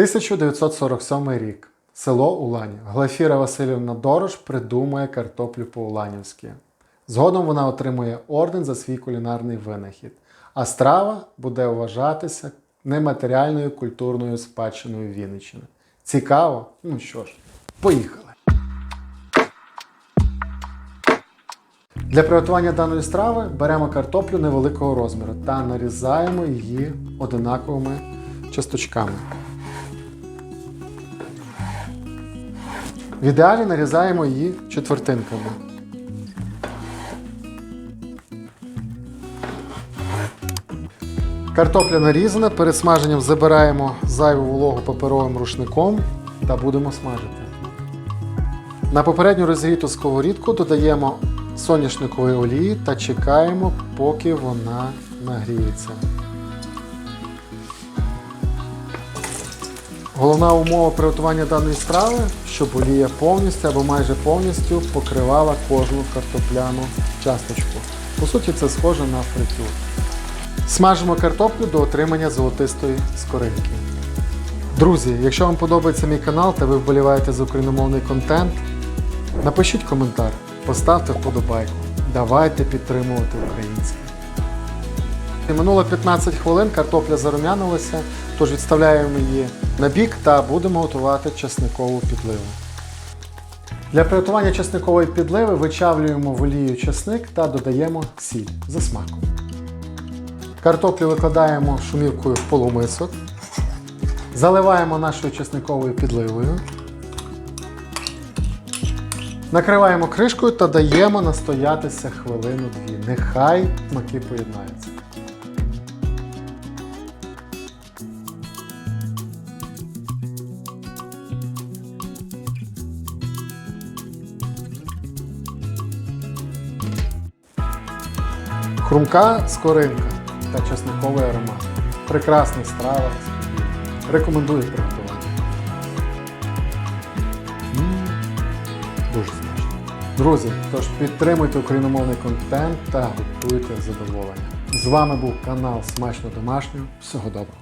1947 рік. Село Улані. Глафіра Васильівна Дорош придумує картоплю по-уланівськи. Згодом вона отримує орден за свій кулінарний винахід. А страва буде вважатися нематеріальною культурною спадщиною Вінниччини. Цікаво? Ну що ж, поїхали. Для приготування даної страви беремо картоплю невеликого розміру та нарізаємо її одинаковими часточками. В ідеалі нарізаємо її четвертинками. Картопля нарізана, перед смаженням забираємо зайву вологу паперовим рушником та будемо смажити. На попередню розігріту сковорідку додаємо соняшникової олії та чекаємо, поки вона нагріється. Головна умова приготування даної страви, щоб олія повністю або майже повністю покривала кожну картопляну часточку. По суті, це схоже на фритюр. Смажимо картоплю до отримання золотистої скоринки. Друзі, якщо вам подобається мій канал та ви вболіваєте за україномовний контент, напишіть коментар, поставте вподобайку. Давайте підтримувати українське. Минуло 15 хвилин, картопля зарум'янилася, тож відставляємо її на бік та будемо готувати часникову підливу. Для приготування часникової підливи вичавлюємо в олію часник та додаємо сіль за смаком. Картоплю викладаємо шумівкою в полумисок. Заливаємо нашою чесниковою підливою. Накриваємо кришкою та даємо настоятися хвилину-дві. Нехай смаки поєднаються. Хрумка скоринка та чесниковий аромат. Прекрасна страва. Рекомендую приготувати. Дуже смачно. Друзі, тож підтримуйте україномовний контент та готуйте задоволення. З вами був канал Смачно Домашнього. Всього доброго!